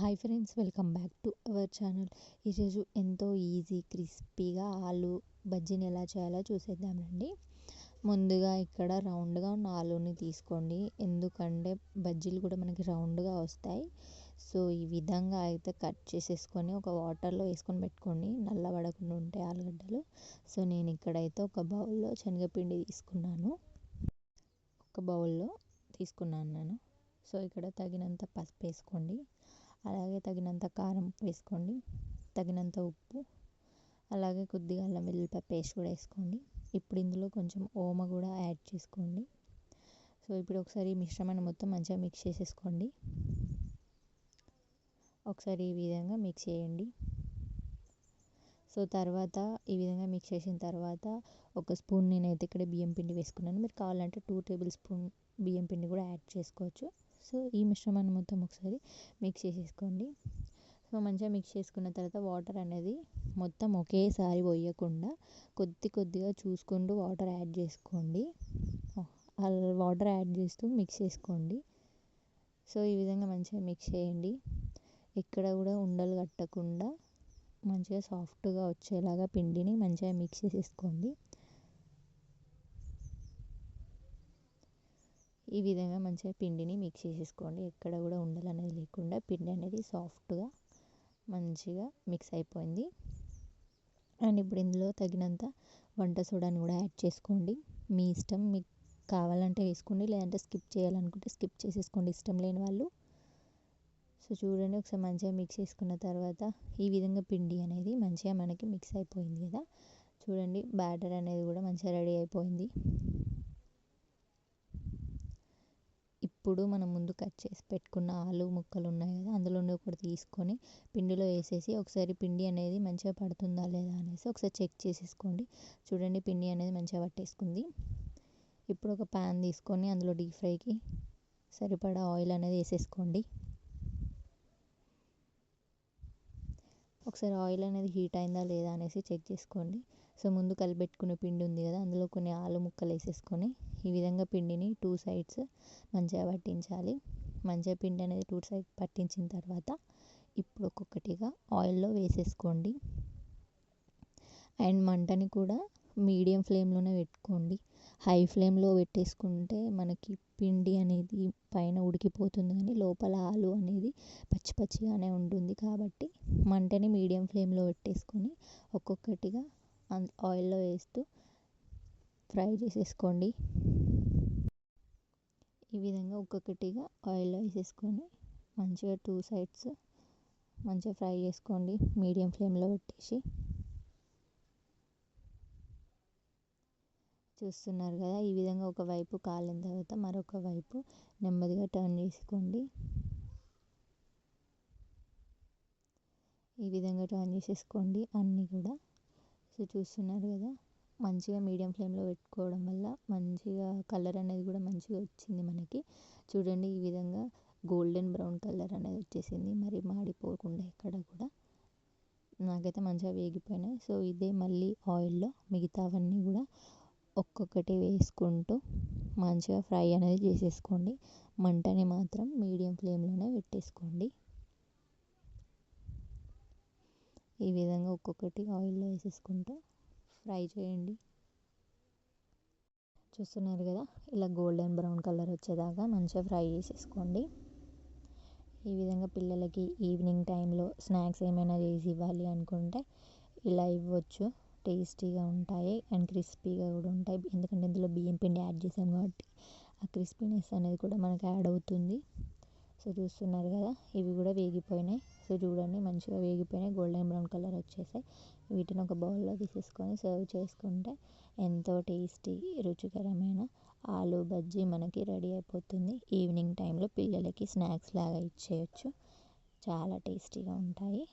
Hi friends welcome back to our channel ఈరోజు ఎంతో easy క్రిస్పీగా ఆలు బజ్జీని ఎలా చేయాలో చూసేద్దామండి ముందుగా ఇక్కడ రౌండ్గా ఉన్న ఆలుని తీసుకోండి. ఎందుకంటే బజ్జీలు కూడా మనకి రౌండ్గా వస్తాయి. సో ఈ విధంగా అయితే కట్ చేసేసుకొని ఒక వాటర్లో వేసుకొని పెట్టుకోండి. నల్లబడకుండా ఉంటాయి ఆలుగడ్డలు. సో నేను ఇక్కడైతే ఒక బౌల్లో శనగపిండి తీసుకున్నాను. ఒక బౌల్లో తీసుకున్నాను నేను. సో ఇక్కడ తగినంత పసుపు వేసుకోండి. అలాగే తగినంత కారం వేసుకోండి. తగినంత ఉప్పు అలాగే కొద్దిగా అల్లం వెల్లుల్లిపాయ పేస్ట్ కూడా వేసుకోండి. ఇప్పుడు ఇందులో కొంచెం ఓమ కూడా యాడ్ చేసుకోండి. సో ఇప్పుడు ఒకసారి ఈ మిశ్రమాన్ని మొత్తం మంచిగా మిక్స్ చేసేసుకోండి. ఒకసారి ఈ విధంగా మిక్స్ చేయండి. సో తర్వాత ఈ విధంగా మిక్స్ చేసిన తర్వాత ఒక స్పూన్ నేనైతే ఇక్కడ బియ్యం పిండి వేసుకున్నాను. మీరు కావాలంటే టూ టేబుల్ స్పూన్ బియ్యం పిండి కూడా యాడ్ చేసుకోవచ్చు. సో ఈ మిశ్రమాన్ని మొత్తం ఒకసారి మిక్స్ చేసేసుకోండి. సో మంచిగా మిక్స్ చేసుకున్న తర్వాత వాటర్ అనేది మొత్తం ఒకేసారి పోయకుండా కొద్ది కొద్దిగా చూసుకుంటూ వాటర్ యాడ్ చేసుకోండి. వాటర్ యాడ్ చేస్తూ మిక్స్ చేసుకోండి. సో ఈ విధంగా మంచిగా మిక్స్ చేయండి. ఎక్కడ కూడా ఉండలు కట్టకుండా మంచిగా సాఫ్ట్గా వచ్చేలాగా పిండిని మంచిగా మిక్స్ చేసేసుకోండి. ఈ విధంగా మంచిగా పిండిని మిక్స్ చేసేసుకోండి. ఎక్కడ కూడా ఉండలు అనేది లేకుండా పిండి అనేది సాఫ్ట్గా మంచిగా మిక్స్ అయిపోయింది. అండ్ ఇప్పుడు ఇందులో తగినంత వంట సోడాని కూడా యాడ్ చేసుకోండి. మీ ఇష్టం మీకు కావాలంటే వేసుకోండి. లేదంటే స్కిప్ చేయాలనుకుంటే స్కిప్ చేసేసుకోండి. ఇష్టం లేని వాళ్ళు. సో చూడండి ఒకసారి మంచిగా మిక్స్ చేసుకున్న తర్వాత ఈ విధంగా పిండి అనేది మంచిగా మనకి మిక్స్ అయిపోయింది కదా. చూడండి బ్యాటర్ అనేది కూడా మంచిగా రెడీ అయిపోయింది. ఇప్పుడు మనం ముందు కట్ చేసి పెట్టుకున్న ఆలు ముక్కలు ఉన్నాయి కదా అందులో ఒకటి తీసుకొని పిండిలో వేసేసి ఒకసారి పిండి అనేది మంచిగా పడుతుందా లేదా అనేసి ఒకసారి చెక్ చేసేసుకోండి. చూడండి పిండి అనేది మంచిగా పట్టేసుకుంది. ఇప్పుడు ఒక ప్యాన్ తీసుకొని అందులో డీప్ ఫ్రైకి సరిపడా ఆయిల్ అనేది వేసేసుకోండి. ఒకసారి ఆయిల్ అనేది హీట్ అయిందా లేదా అనేసి చెక్ చేసుకోండి. సో ముందు కలిపెట్టుకునే పిండి ఉంది కదా అందులో కొన్ని ఆలు ముక్కలు వేసేసుకొని ఈ విధంగా పిండిని టూ సైడ్స్ మంచిగా పట్టించాలి. మంచిగా పిండి అనేది టూ సైడ్ పట్టించిన తర్వాత ఇప్పుడు ఒక్కొక్కటిగా ఆయిల్లో వేసేసుకోండి. అండ్ మంటని కూడా మీడియం ఫ్లేమ్లోనే పెట్టుకోండి. హై ఫ్లేమ్లో పెట్టేసుకుంటే మనకి పిండి అనేది పైన ఉడికిపోతుంది కానీ లోపల ఆలు అనేది పచ్చి పచ్చిగానే ఉంటుంది కాబట్టి మంటని మీడియం ఫ్లేమ్లో పెట్టేసుకొని ఒక్కొక్కటిగా ఆయిల్లో వేస్తూ ఫ్రై చేసేసుకోండి. ఈ విధంగా ఒక్కొక్కటిగా ఆయిల్లో వేసేసుకొని మంచిగా టూ సైడ్స్ మంచిగా ఫ్రై చేసుకోండి. మీడియం ఫ్లేమ్లో పెట్టేసి. చూస్తున్నారు కదా ఈ విధంగా ఒక వైపు కాలిన తర్వాత మరొక వైపు నెమ్మదిగా టర్న్ చేసుకోండి. ఈ విధంగా టర్న్ చేసేసుకోండి అన్నీ కూడా. సో చూస్తున్నారు కదా మంచిగా మీడియం ఫ్లేమ్లో పెట్టుకోవడం వల్ల మంచిగా కలర్ అనేది కూడా మంచిగా వచ్చింది మనకి. చూడండి ఈ విధంగా గోల్డెన్ బ్రౌన్ కలర్ అనేది వచ్చేసింది. మరి మాడిపోకుండా ఎక్కడ కూడా. నాకైతే మంచిగా వేగిపోయినాయి. సో ఇదే మళ్ళీ ఆయిల్లో మిగతావన్నీ కూడా ఒక్కొక్కటి వేసుకుంటూ మంచిగా ఫ్రై అనేది చేసేసుకోండి. మంటని మాత్రం మీడియం ఫ్లేమ్లోనే పెట్టేసుకోండి. ఈ విధంగా ఒక్కొక్కటి ఆయిల్లో వేసేసుకుంటూ ఫ్రై చేయండి. చూస్తున్నారు కదా ఇలా గోల్డెన్ బ్రౌన్ కలర్ వచ్చేదాకా మంచిగా ఫ్రై చేసేసుకోండి. ఈ విధంగా పిల్లలకి ఈవినింగ్ టైంలో స్నాక్స్ ఏమైనా చేసి ఇవ్వాలి అనుకుంటే ఇలా ఇవ్వచ్చు. టేస్టీగా ఉంటాయి అండ్ క్రిస్పీగా కూడా ఉంటాయి. ఎందుకంటే ఇందులో బియ్యం పిండి యాడ్ చేసాం కాబట్టి ఆ క్రిస్పీనెస్ అనేది కూడా మనకు యాడ్ అవుతుంది. సో చూస్తున్నారు కదా ఇవి కూడా వేగిపోయినాయి. సో చూడండి మంచిగా వేగిపోయినాయి. గోల్డెన్ బ్రౌన్ కలర్ వచ్చేసాయి. వీటిని ఒక బౌల్లో తీసేసుకొని సర్వ్ చేసుకుంటే ఎంతో టేస్టీ రుచికరమైన ఆలు బజ్జీ మనకి రెడీ అయిపోతుంది. ఈవినింగ్ టైంలో పిల్లలకి స్నాక్స్ లాగా ఇచ్చేయచ్చు. చాలా టేస్టీగా ఉంటాయి.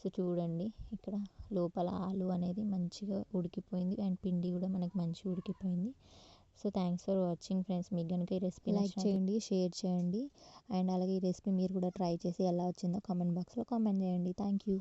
సో చూడండి ఇక్కడ లోపల ఆలు అనేది మంచిగా ఉడికిపోయింది. అండ్ పిండి కూడా మనకి మంచిగా ఉడికిపోయింది. So thanks for watching friends మీకు కనుక ఈ రెసిపీ లైక్ చేయండి షేర్ చేయండి. అండ్ అలాగే ఈ రెసిపీ మీరు కూడా ట్రై చేసి ఎలా వచ్చిందో కామెంట్ బాక్స్లో కామెంట్ చేయండి. Thank you